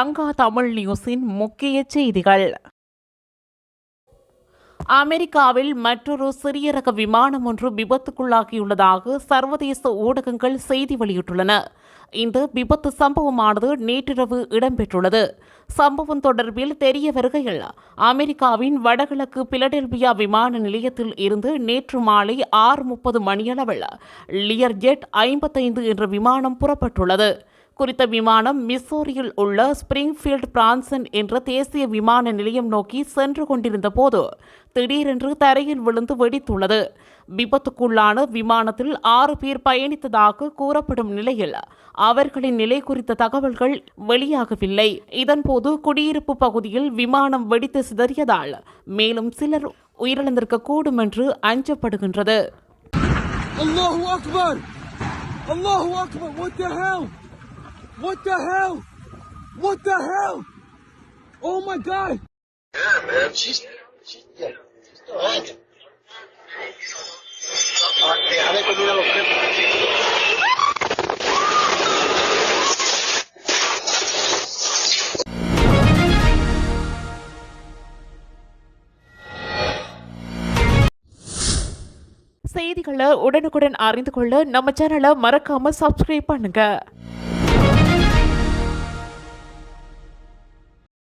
லங்கா தமிழ் நியூஸின் முக்கிய செய்திகள். அமெரிக்காவில் மற்றொரு சிறிய ரக விமானம் ஒன்று விபத்துக்குள்ளாகியுள்ளதாக சர்வதேச ஊடகங்கள் செய்தி வெளியிட்டுள்ளன. இந்த விபத்து சம்பவமானது நேற்றிரவு இடம்பெற்றுள்ளது. சம்பவம் தொடர்பில் தெரிய வருகையில் அமெரிக்காவின் வடகிழக்கு பிலடெல்பியா விமான நிலையத்தில் இருந்து நேற்று மாலை ஆறு முப்பது மணியளவில் லியர் ஜெட் ஐம்பத்தைந்து என்ற விமானம் புறப்பட்டுள்ளது. குறித்த விமானம் மிசோரியில் உள்ள ஸ்பிரிங்ஃபீல்ட் பிரான்சன் என்ற தேசிய விமான நிலையம் நோக்கி சென்று கொண்டிருந்த போது திடீரென்று தரையில் விழுந்து வெடித்துள்ளது. விபத்துக்குள்ளான விமானத்தில் ஆறு பேர் பயணித்ததாக கூறப்படும் நிலையில் அவர்களின் நிலை குறித்த தகவல்கள் வெளியாகவில்லை. இதன்போது குடியிருப்பு பகுதியில் விமானம் வெடித்து சிதறியதால் மேலும் சிலர் உயிரிழந்திருக்கக்கூடும் என்று அஞ்சப்படுகின்றது. What the hell what the hell oh my god Yeah, man. She's she's yeah, she's still hanging. Ah, déjame conmigo a los tres. செய்திகளை உடனுக்குடன் அறிந்து கொள்ள நம்ம சேனலை மறக்காம சப்ஸ்கிரைப் பண்ணுங்க